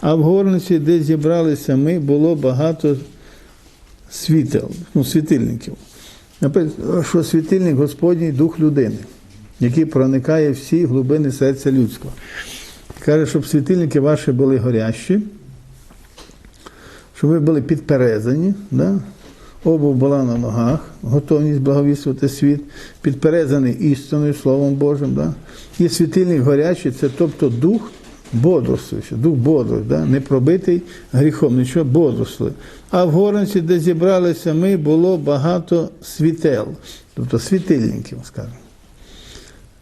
А в горниці, де зібралися ми, було багато світел, ну, світильників. Написано, що світильник Господній дух людини, який проникає всі глибини серця людського. Каже, щоб світильники ваші були горящі, щоб ви були підперезані, да? обув була на ногах, готовність благовіствувати світ, підперезаний істиною, Словом Божим. Да? І світильник горячий це тобто дух бодрствуючий, дух бодрий, да? не пробитий гріхом, нічого бодрствує. А в горниці, де зібралися ми, було багато світел, тобто світильників, скажімо.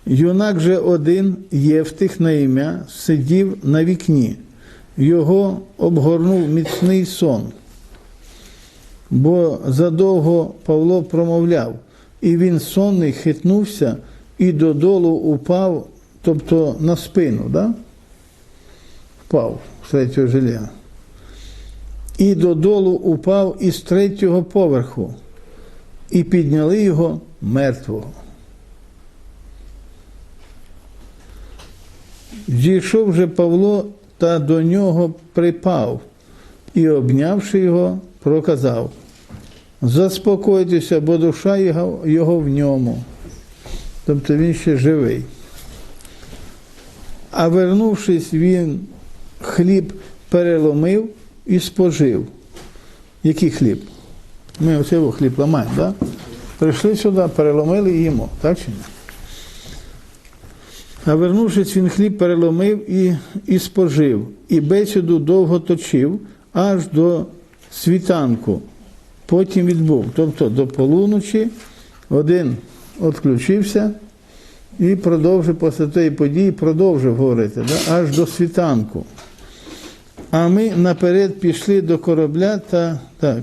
Юнак же один Євтих на ім'я сидів на вікні, його обгорнув міцний сон. Бо задовго Павло промовляв, і він сонний хитнувся і додолу упав, тобто на спину, да? Впав з третього жиля. І додолу упав із третього поверху, і підняли його мертвого. Зійшов же Павло та до нього припав і, обнявши його, проказав: Заспокойтеся, бо душа його, його в ньому. Тобто він ще живий. А вернувшись, він хліб переломив і спожив. Який хліб? Ми оце його хліб ламаємо, так? Прийшли сюди, переломили і їмо, так чи ні? А вернувшись, він хліб переломив і, і спожив, і бесіду довго точив аж до світанку. Потім відбув. Тобто до полуночі один відключився і продовжив після тієї події, продовжив говорити, да? аж до світанку. А ми наперед пішли до корабля та так.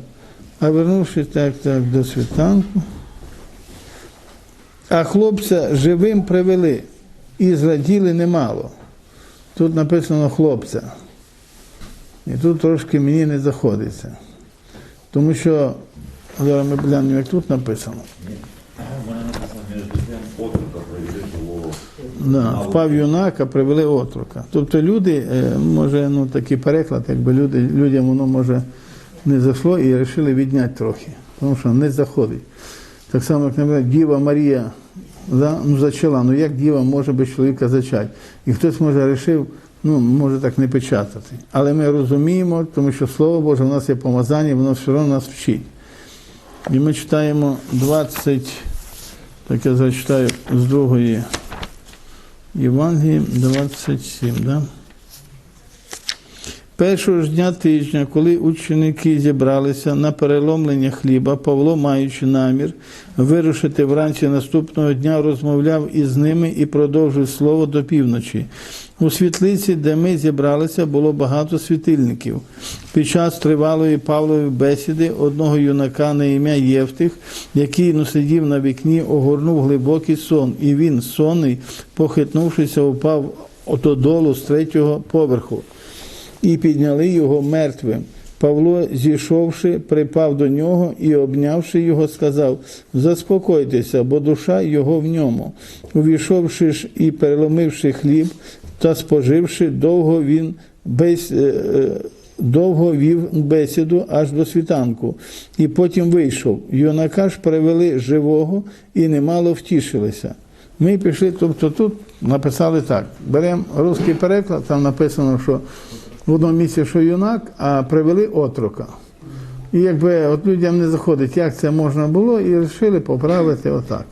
А вернувшись так, так, до світанку. А хлопця живим привели і зраділи немало. Тут написано хлопця. І тут трошки мені не заходиться. Тому що, зараз ми глянемо, як тут написано. У мене написано між тим отрука привели живого. Да, впав юнак, а привели отрука. Тобто люди, е, може, ну такий переклад, якби люди, людям воно може не зайшло і вирішили відняти трохи, тому що не заходить. Так само, як, наприклад, Діва Марія да, ну, зачала. Ну як діва може без чоловіка зачати? І хтось може вирішив, ну, може так не печатати. Але ми розуміємо, тому що Слово Боже, у нас є помазання, воно все одно нас вчить. І ми читаємо 20, так я зачитаю з другої Євангелії 27, да? Першого ж дня тижня, коли ученики зібралися на переломлення хліба, Павло, маючи намір вирушити вранці наступного дня, розмовляв із ними і продовжив слово до півночі. У світлиці, де ми зібралися, було багато світильників. Під час тривалої Павлової бесіди одного юнака на ім'я Євтих, який ну, сидів на вікні, огорнув глибокий сон, і він, сонний, похитнувшися, упав додолу з третього поверху і підняли його мертвим. Павло, зійшовши, припав до нього і, обнявши його, сказав: Заспокойтеся, бо душа його в ньому. Увійшовши ж і переломивши хліб та споживши, довго він без. е, е, Довго вів бесіду аж до світанку, і потім вийшов. Юнака ж привели живого і немало втішилися. Ми пішли, тобто тут написали так: беремо русський переклад, там написано, що в одному місці, що юнак, а привели отрока. І якби от людям не заходить, як це можна було, і вирішили поправити отак.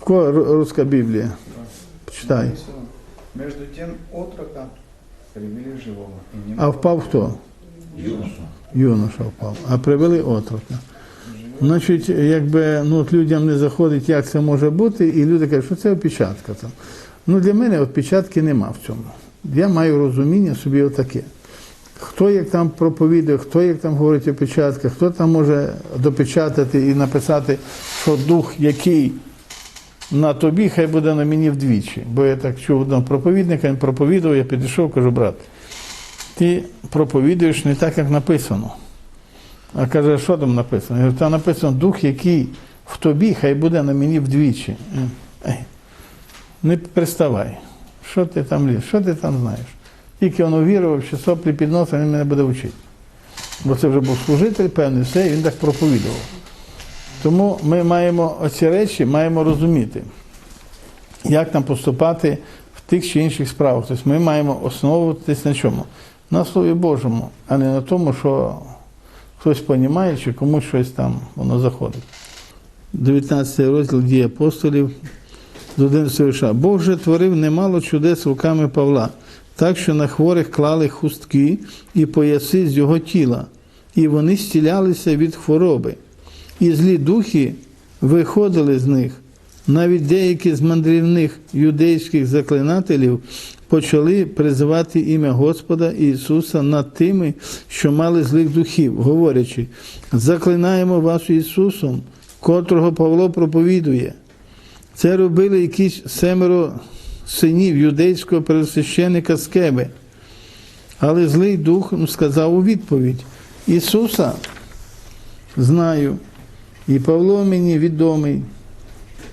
В кого ру- руська Біблія? Читай. Между тем отрока привели живого. И не А впав хто? Юноша. Юноша впав. А привели отрока. Значить, якби ну, от людям не заходить, як це може бути, і люди кажуть, що це опечатка. Там. Ну, для мене опечатки нема в цьому. Я маю розуміння собі отаке. Хто як там проповідує, хто як там говорить опечатка, хто там може допечатати і написати, що дух, який на тобі, хай буде на мені вдвічі. Бо я так чув одного проповідника, він проповідував, я підійшов, кажу, брат, ти проповідуєш не так, як написано. А каже, що там написано? Я говорю, там написано дух, який в тобі, хай буде на мені вдвічі. Не приставай. Що ти там ліз? Що ти там знаєш? Тільки він увірував, що соплі під носом він мене буде вчити. Бо це вже був служитель, певний, все, і він так проповідував. Тому ми маємо оці речі, маємо розуміти, як нам поступати в тих чи інших справах. Тобто ми маємо основуватись на чому? На Слові Божому, а не на тому, що хтось понімає, чи комусь щось там воно заходить. 19 розділ дії апостолів з 11 вірша. Бог же творив немало чудес руками Павла, так що на хворих клали хустки і пояси з його тіла, і вони стілялися від хвороби. І злі духи виходили з них. Навіть деякі з мандрівних юдейських заклинателів почали призивати ім'я Господа Ісуса над тими, що мали злих духів, говорячи: заклинаємо вас Ісусом, котрого Павло проповідує. Це робили якісь семеро синів юдейського пересвященника Скеби. Але злий дух сказав у відповідь: Ісуса знаю, і Павло мені відомий.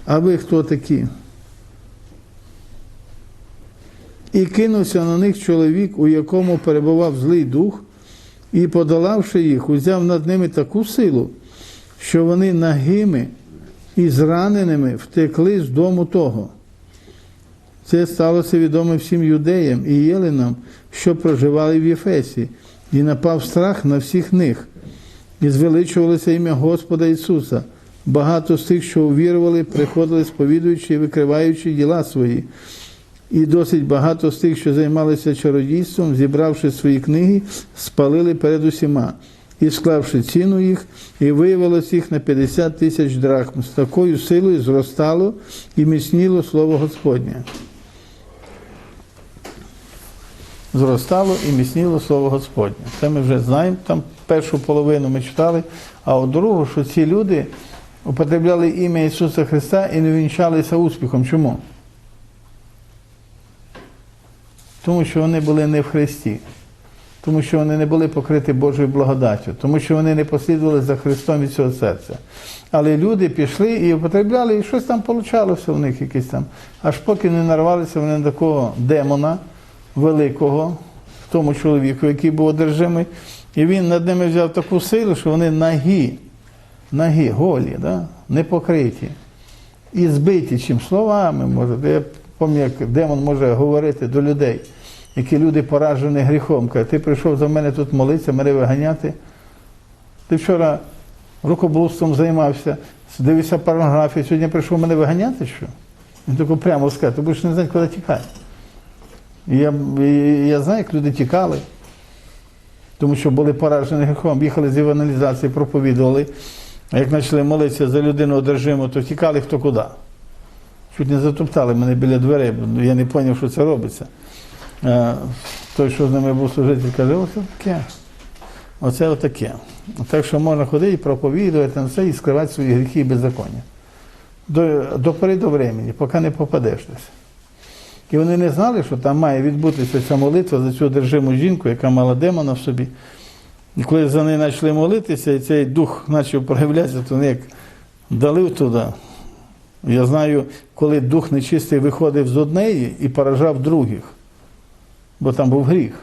А ви хто такі? І кинувся на них чоловік, у якому перебував злий дух, і, подолавши їх, узяв над ними таку силу, що вони нагими і зраненими втекли з дому того. Це сталося відомо всім юдеям і єленам, що проживали в Єфесі, і напав страх на всіх них, і звеличувалося ім'я Господа Ісуса. Багато з тих, що увірували, приходили сповідуючи і викриваючи діла свої. І досить багато з тих, що займалися чародійством, зібравши свої книги, спалили перед усіма, і склавши ціну їх, і виявилось їх на 50 тисяч драхм. З такою силою зростало і міцніло слово Господнє. Зростало і міцніло слово Господнє. Це ми вже знаємо, там першу половину ми читали, а от другу, що ці люди употребляли ім'я Ісуса Христа і не вінчалися успіхом. Чому? Тому що вони були не в Христі, тому що вони не були покриті Божою благодаттю, тому що вони не послідували за Христом від цього серця. Але люди пішли і употребляли, і щось там получалося в них якесь там. Аж поки не нарвалися вони на такого демона великого, тому чоловіку, який був одержимий, і він над ними взяв таку силу, що вони нагі, нагі, голі, да? не. І збиті чим словами, може. Я пам'ятаю, як демон може говорити до людей, які люди поражені гріхом. Каже, ти прийшов за мене тут молитися, мене виганяти. Ти вчора рукоблудством займався, дивився порнографію, сьогодні прийшов мене виганяти, що? Він тако прямо сказав, ти будеш не знати, куди тікати. Я, я знаю, як люди тікали, тому що були поражені гріхом, їхали з евангелізації, проповідували. А як почали молитися за людину одержиму, то тікали хто куди. Чуть не затоптали мене біля дверей, бо я не зрозумів, що це робиться. Е, Той, що з ними був служитель, каже, оце таке. Оце отаке. Так що можна ходити проповідувати на це і скривати свої гріхи і беззаконня. До, до пори до времени, поки не попадеш десь. І вони не знали, що там має відбутися ця молитва за цю одержиму жінку, яка мала демона в собі. І коли за неї почали молитися, і цей дух почав проявлятися, то вони як дали туди. Я знаю, коли дух нечистий виходив з однієї і поражав других, бо там був гріх.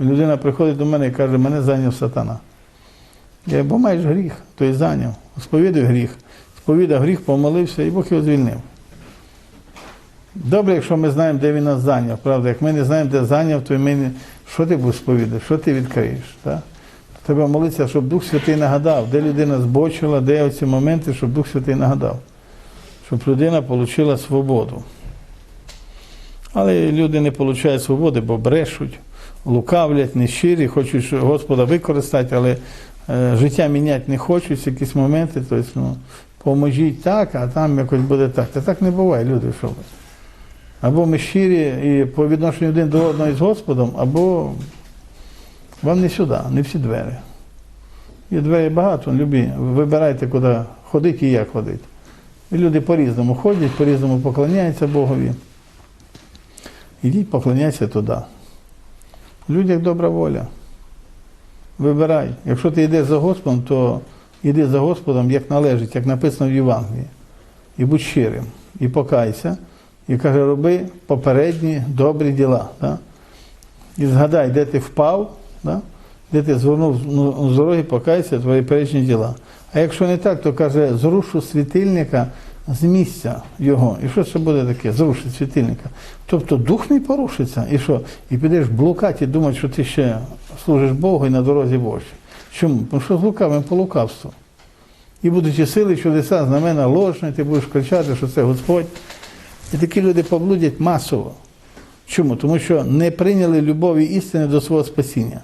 Людина приходить до мене і каже, мене зайняв сатана. Я бо маєш гріх, то й зайняв. Сповідуй гріх. Сповідав гріх, помолився, і Бог його звільнив. Добре, якщо ми знаємо, де він нас зайняв, правда? Як ми не знаємо, де зайняв, то ми не... що ти будеш сповідати, що ти відкриєш? Так? Треба молитися, щоб Дух Святий нагадав, де людина збочила, де оці моменти, щоб Дух Святий нагадав, щоб людина отримала свободу. Але люди не отримують свободи, бо брешуть, лукавлять, нещирі, хочуть Господа використати, але е, життя міняти не хочуть, якісь моменти, тобто, ну, поможіть так, а там якось буде так. Та так не буває, люди, що ви. Або ми щирі і по відношенню один до одного з Господом, або вам не сюди, не всі двері. Є двері багато, любі. Вибирайте, куди ходити і як ходити. Люди по-різному ходять, по-різному поклоняються Богові. Ідіть, поклоняйся туди. В людях добра воля. Вибирай. Якщо ти йдеш за Господом, то йди за Господом, як належить, як написано в Євангелії. І будь щирим, і покайся, і каже, роби попередні добрі діла. Так? і згадай, де ти впав, да? де ти звернув ну, з дороги, покайся, твої перечні діла. А якщо не так, то каже, зрушу світильника з місця його. І що це буде таке? Зрушить світильника. Тобто дух мій порушиться. І що? І підеш блукати і думати, що ти ще служиш Богу і на дорозі Божій. Чому? Тому що з лукавим по лукавству. І будуть і сили, чудеса, знамена ложні, ти будеш кричати, що це Господь. І такі люди поблудять масово. Чому? Тому що не прийняли любові істини до свого спасіння.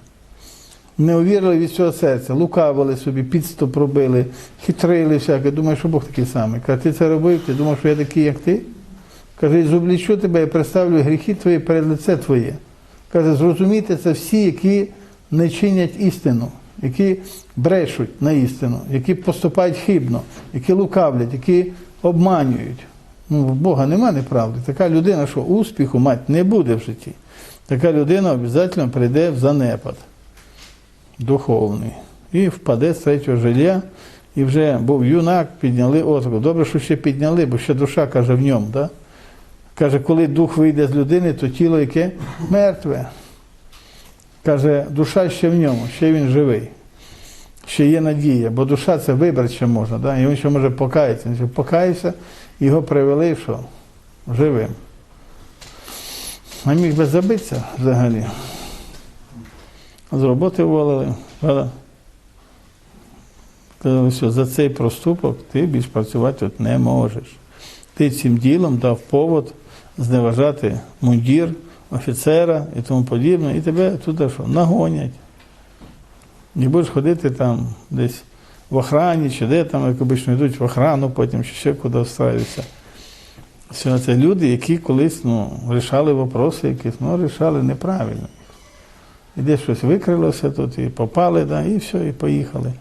Не увірили від цього серця, лукавили собі, підступ робили, хитрили всяке. Думаю, що Бог такий самий. Каже, ти це робив, ти думав, що я такий, як ти? Каже, зублічу тебе і представлю гріхи твої перед лице твоє. Каже, зрозумійте це всі, які не чинять істину, які брешуть на істину, які поступають хибно, які лукавлять, які обманюють. Ну, в Бога нема неправди. Така людина, що успіху мати не буде в житті. Така людина обов'язково прийде в занепад духовний. І впаде з третього жилья, і вже був юнак, підняли отруку. Добре, що ще підняли, бо ще душа каже в ньому. Да? Каже, коли дух вийде з людини, то тіло яке мертве. Каже, душа ще в ньому, ще він живий. Ще є надія, бо душа це вибрати ще можна, да? і він ще може покаятися. Покаявся, його привели що? Живим. А міг би забитися взагалі. З роботи уволили. Правда? Казали, що за цей проступок ти більш працювати тут не можеш. Ти цим ділом дав повод зневажати мундір, офіцера і тому подібне, і тебе туди що, нагонять. І будеш ходити там десь в охрані, чи де там, як обично йдуть в охрану, потім чи ще куди встраються. Це люди, які колись ну, рішали вопроси якісь, ну, рішали неправильно. І десь щось викрилося тут, і попали, да, і все, і поїхали.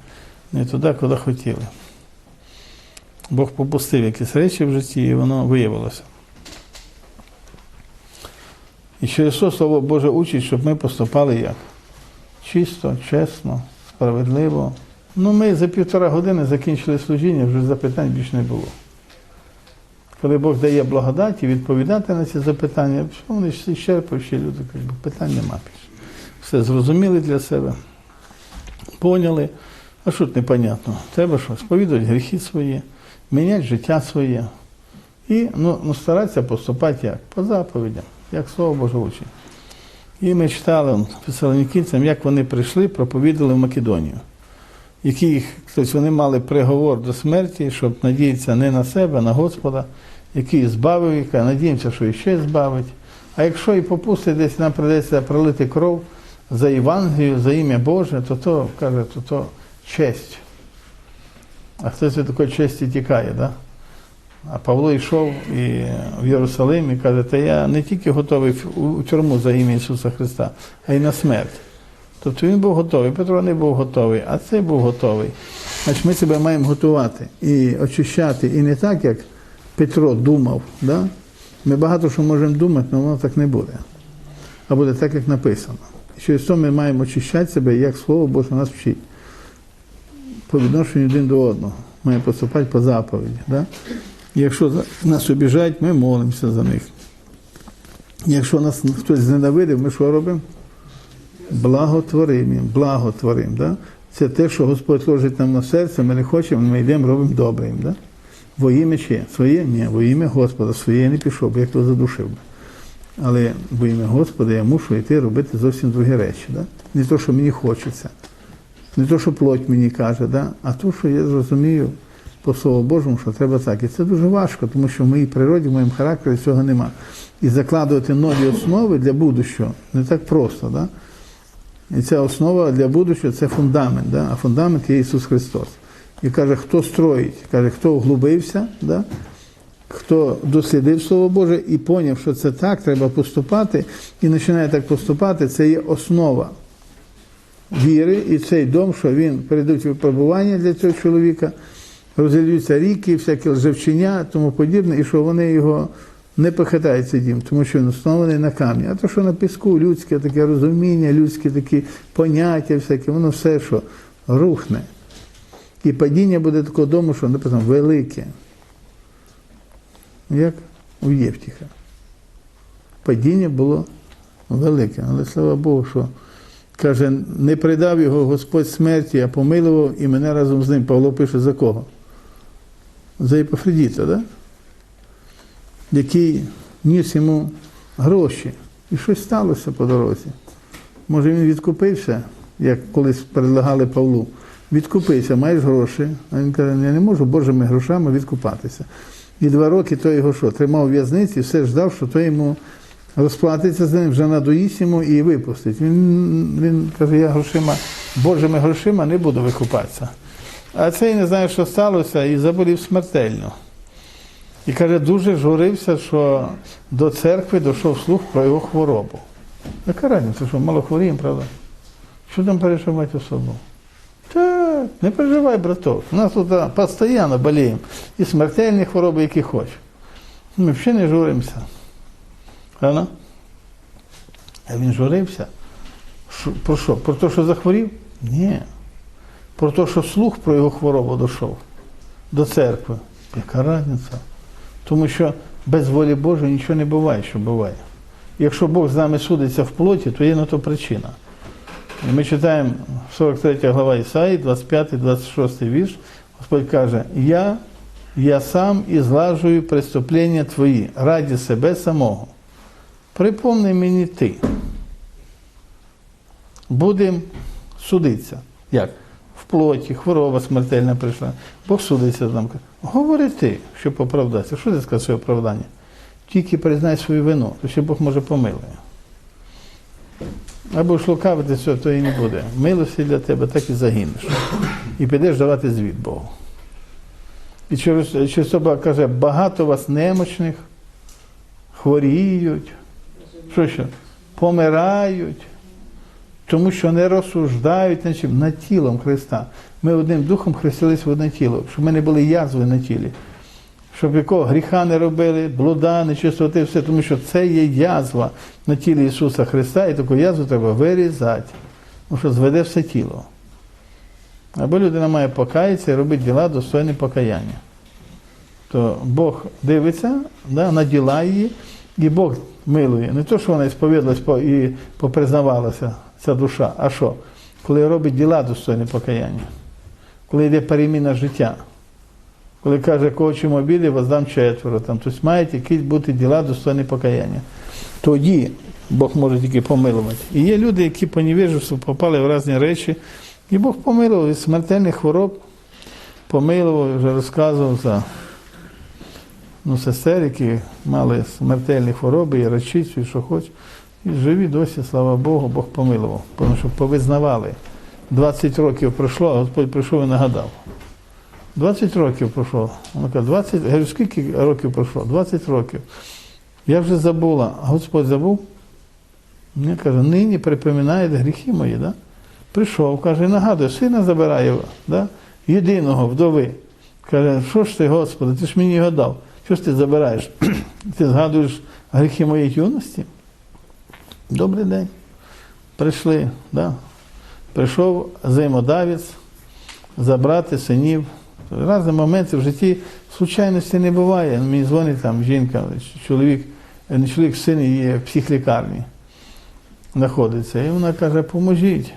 Не туди, куди хотіли. Бог попустив якісь речі в житті, і воно виявилося. І через що Слово Боже учить, щоб ми поступали як? Чисто, чесно, справедливо. Ну, ми за півтора години закінчили служіння, вже запитань більше не було. Коли Бог дає благодаті, відповідати на ці запитання, вони всі щерпаючі люди, питань нема більше. Все зрозуміли для себе, поняли. А що тут непонятно? Треба що? Сповідувати гріхи свої, міняти життя своє. І ну, ну, старатися поступати як? По заповідям, як Слово Боже учить. І ми читали фесалонікійцям, як вони прийшли, проповідали в Македонію. Які їх, тобто вони мали приговор до смерті, щоб надіятися не на себе, а на Господа, який збавив їх, а надіємося, що іще збавить. А якщо і попустить, десь нам придеться пролити кров за Євангелію, за ім'я Боже, то то, каже, то то честь. А хтось від такої честі тікає, да? А Павло йшов і в Єрусалим і каже, та я не тільки готовий у тюрму за ім'я Ісуса Христа, а й на смерть. Тобто він був готовий, Петро не був готовий, а цей був готовий. Значить, ми себе маємо готувати і очищати, і не так, як Петро думав. Да? Ми багато що можемо думати, але воно так не буде. А буде так, як написано. І через то ми маємо очищати себе, як Слово Боже нас вчить. По відношенню один до одного. Маємо поступати по заповіді. Да? Якщо нас обіжають, ми молимося за них. Якщо нас хтось зненавидив, ми що робимо? Благотворимо їм, благотворимо. Да? Це те, що Господь ложить нам на серце, ми не хочемо, ми йдемо, робимо добре. Да? Во ім'я чиє? Своє? Ні, во ім'я Господа, своє я не пішов, бо я хто задушив би. Але во ім'я Господа я мушу йти робити зовсім другі речі. Да? Не те, що мені хочеться, не те, що плоть мені каже, да? а те, що я зрозумію по Слову Божому, що треба так. І це дуже важко, тому що в моїй природі, в моєму характері цього нема. І закладувати нові основи для будущого не так просто. Да? І ця основа для будущого це фундамент, да? а фундамент є Ісус Христос. І каже, хто строїть, каже, хто углубився, да? хто дослідив Слово Боже і поняв, що це так, треба поступати, і починає так поступати, це є основа віри, і цей дом, що він перейдуть випробування для цього чоловіка, розілюються ріки, всякі лжевчення, тому подібне, і що вони його не похитають цей дім, тому що він оснований на камні. А то, що на піску, людське таке розуміння, людські такі поняття, всякі, воно все, що рухне. І падіння буде такого дому, що написано велике. Як у Євтіха. Падіння було велике. Але слава Богу, що каже, не придав його Господь смерті, а помилував і мене разом з ним. Павло пише за кого? За Епофридіта, да? Який ніс йому гроші. І щось сталося по дорозі. Може, він відкупився, як колись предлагали Павлу. Відкупився, маєш гроші. А він каже, я не можу Божими грошами відкупатися. І два роки той його що, тримав в'язниці, все ждав, що той йому розплатиться з ним, вже надоїсть йому і випустить. Він, він каже, я грошима, Божими грошима не буду викупатися. А цей не знає, що сталося, і заболів смертельно. І каже, дуже журився, що до церкви дійшов слух про його хворобу. Яка разниця, що мало хворіємо, правда? Що там переживати особу? Так, не переживай, браток. У нас тут постійно боліємо. І смертельні хвороби, які хочеш. Ми взагалі не журимося. Правда? А він журився. Про що? Про те, що захворів? Ні. Про те, що слух про його хворобу дійшов до церкви. Яка разниця? Тому що без волі Божої нічого не буває, що буває. Якщо Бог з нами судиться в плоті, то є на то причина. І ми читаємо 43 глава Ісаї, 25-26 вірш. Господь каже: Я, я сам і злажую преступлення твої раді себе самого. Припомни мені ти. Будемо судитися. Як? Плоті, хвороба смертельна прийшла. Бог судиться з нами. Говори ти, щоб оправдатися. Що ти сказав своє оправдання? Тільки признай свою вину, то ще Бог може помилує. Або ж лукавити все, то і не буде. Милості для тебе, так і загинеш. І підеш давати звіт Богу. І через, то Бог каже, багато вас немочних, хворіють, що ще? Помирають, тому що не розсуждають чим? над тілом Христа. Ми одним духом хрестились в одне тіло, щоб ми не були язви на тілі. Щоб якого гріха не робили, блуда, нечистоти, все, тому що це є язва на тілі Ісуса Христа, і таку язву треба вирізати, тому що зведе все тіло. Або людина має покаятися і робити діла достойні покаяння. То Бог дивиться да, на діла її, і Бог милує. Не то, що вона сповідалась і попризнавалася, ця душа, а що? Коли робить діла достойні покаяння, коли йде переміна життя. Коли каже, кого чим обіди, воздам четверо. Там, тобто мають якісь бути діла достойні покаяння. Тоді Бог може тільки помилувати. І є люди, які по невіжеству попали в різні речі, і Бог помилував від смертельних хвороб, помилував, вже розказував за ну, сестер, які мали смертельні хвороби, і речицю, і що хоч. І живі досі, слава Богу, Бог помилував. Тому що повизнавали. 20 років пройшло, а Господь прийшов і нагадав. 20 років пройшло. Вона каже, 20, я говорю, скільки років пройшло? 20 років. Я вже забула, а Господь забув. Мені каже, нині припоминає гріхи мої. Да? Прийшов, каже, нагадує, сина забирає, да? єдиного вдови. Каже, що ж ти, Господи, ти ж мені його дав. Що ж ти забираєш? ти згадуєш гріхи моєї юності? Добрий день. Прийшли, да? прийшов взаємодавець забрати синів. Разні моменти в житті случайності не буває. Мені дзвонить там жінка, чоловік, е, не чоловік, син є в психлікарні знаходиться. І вона каже, поможіть.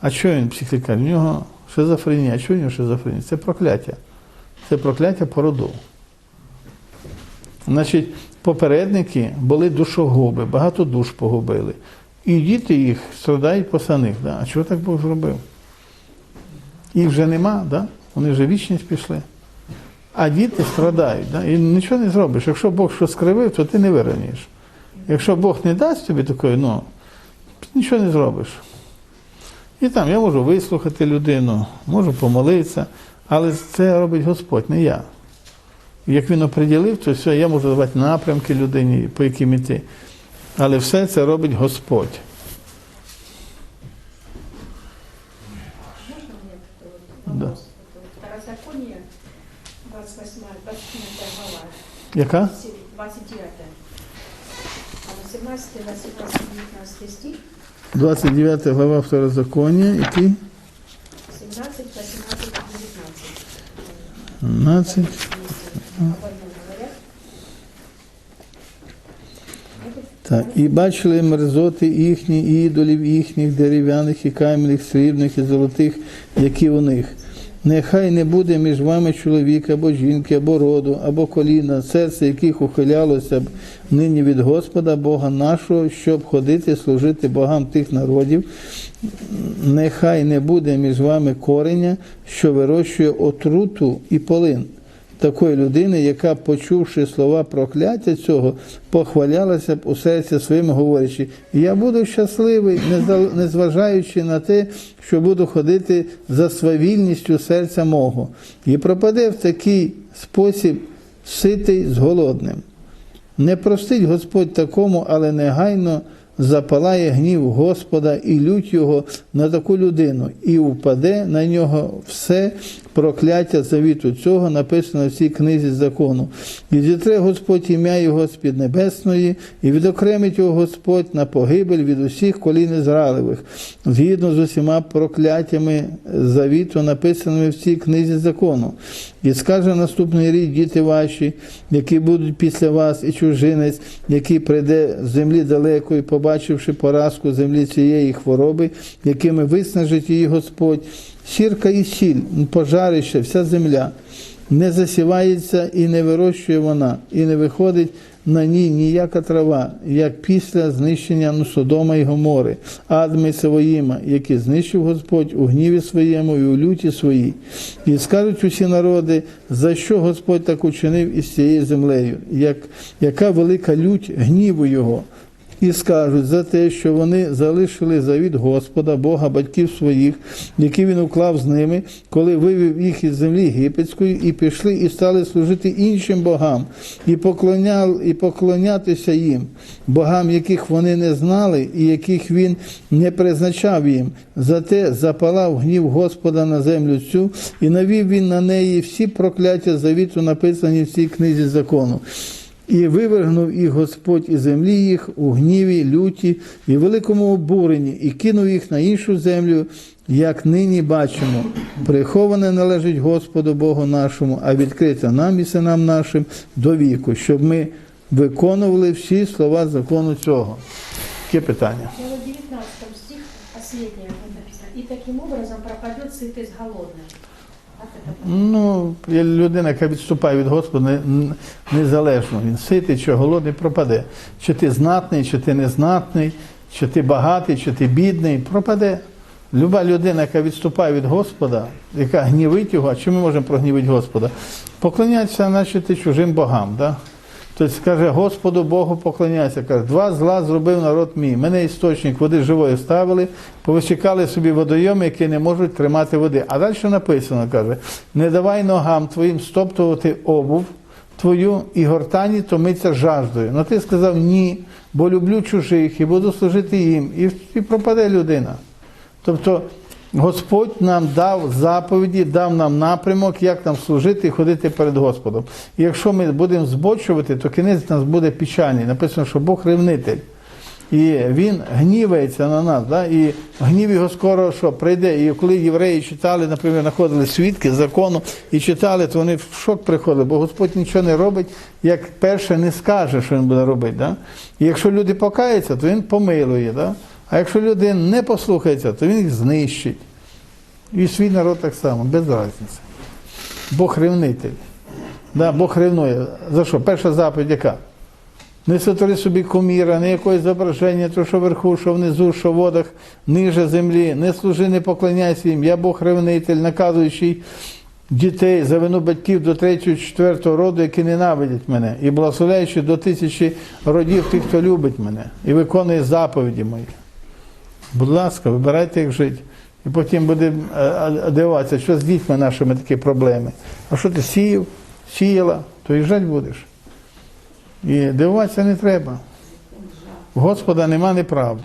А що він в психлікарні? У нього шизофренія. А що у нього шизофренія? Це прокляття. Це прокляття по роду. Значить, попередники були душогуби, багато душ погубили. І діти їх страдають по самих. Да? А чого так Бог зробив? Їх вже нема, да? вони вже вічність пішли. А діти страдають. Да? І нічого не зробиш. Якщо Бог щось скривив, то ти не виравнієш. Якщо Бог не дасть тобі такої, ну, нічого не зробиш. І там я можу вислухати людину, можу помолитися, але це робить Господь, не я. Як він оприділив, то все, я можу давати напрямки людині, по яким іти. Але все це робить Господь. Да. Второзаконие, 28, 29 глава, Яка? 29. 18, 18, 19 стих, 29 глава Второзаконія, який? 17, 18, 19. 17. Так, і бачили мерзоти їхні, і ідолів їхніх дерев'яних і кам'яних, срібних і золотих, які у них. Нехай не буде між вами чоловіка або жінки, або роду, або коліна, серце яких ухилялося б нині від Господа Бога нашого, щоб ходити, служити богам тих народів. Нехай не буде між вами кореня, що вирощує отруту і полин такої людини, яка, почувши слова прокляття цього, похвалялася б у серці своїм, говорячи, я буду щасливий, незважаючи на те, що буду ходити за свавільністю серця мого, і пропаде в такий спосіб ситий з голодним. Не простить Господь такому, але негайно запалає гнів Господа і лють його на таку людину, і впаде на нього все прокляття завіту цього, написано в цій книзі закону. І зітре Господь ім'я його з під небесної, і відокремить його Господь на погибель від усіх колін Ізраїлевих, згідно з усіма прокляттями завіту, написаними в цій книзі закону. І скаже наступний рік діти ваші, які будуть після вас, і чужинець, який прийде з землі далекої, побачивши поразку землі цієї хвороби, якими виснажить її Господь, сірка і сіль, пожарище, вся земля. Не засівається і не вирощує вона, і не виходить на ній ніяка трава, як після знищення ну, Содома і Гомори, Адми Савоїма, які знищив Господь у гніві своєму і у люті своїй. І скажуть усі народи, за що Господь так учинив із цією землею, як, яка велика лють гніву Його. І скажуть за те, що вони залишили завіт Господа, Бога, батьків своїх, який він уклав з ними, коли вивів їх із землі єгипетської, і пішли і стали служити іншим богам, і, поклонял, і поклонятися їм, богам, яких вони не знали, і яких він не призначав їм. Зате запалав гнів Господа на землю цю, і навів він на неї всі прокляття завіту, написані в цій книзі закону. І вивергнув їх Господь із землі їх у гніві, люті і великому обуренні, і кинув їх на іншу землю, як нині бачимо. Приховане належить Господу Богу нашому, а відкрите нам і синам нашим до віку, щоб ми виконували всі слова закону цього. Яке питання? Ну, вот 19 стих, последнее написано. И таким образом пропадет сытый с голодным. Как это Ну, людина, яка відступає від Господа незалежно. Він ситий чи голодний пропаде. Чи ти знатний, чи ти незнатний, чи ти багатий, чи ти бідний, пропаде. Люба людина, яка відступає від Господа, яка гнівить його, а чи ми можемо прогнівити Господа? Поклоняться, значить, чужим богам. Да? Тобто каже, Господу Богу поклоняйся. Каже, два зла зробив народ мій. Мене істочник води живої ставили, повичекали собі водойоми, які не можуть тримати води. А далі написано, каже, не давай ногам твоїм стоптувати обув твою і гортані томиться жаждою. Ну ти сказав ні, бо люблю чужих і буду служити їм. І, і пропаде людина. Тобто Господь нам дав заповіді, дав нам напрямок, як нам служити і ходити перед Господом. І якщо ми будемо збочувати, то кінець нас буде печальний. Написано, що Бог ревнитель. І він гнівається на нас. Да? І гнів його скоро що прийде. І коли євреї читали, наприклад, знаходили свідки закону і читали, то вони в шок приходили, бо Господь нічого не робить, як перше не скаже, що він буде робити. Да? І якщо люди покаються, то він помилує. Да? А якщо люди не послухаються, то він їх знищить. І свій народ так само, без різниці. Бог ревнитель. Да, Бог ревнує. За що? Перша заповідь яка? Не сотвори собі куміра, не якогось зображення, то що вверху, що внизу, що в водах, ниже землі, не служи, не поклоняйся їм. Я Бог ревнитель, наказуючий дітей за вину батьків до третього, четвертого роду, які ненавидять мене, і благословляючи до тисячі родів тих, хто любить мене, і виконує заповіді мої. Будь ласка, вибирайте, як жити. І потім будемо е, е, що з дітьми нашими такі проблеми. А що ти сіяв, сіяла, то і жити будеш. І дивуватися не треба. У Господа нема неправди.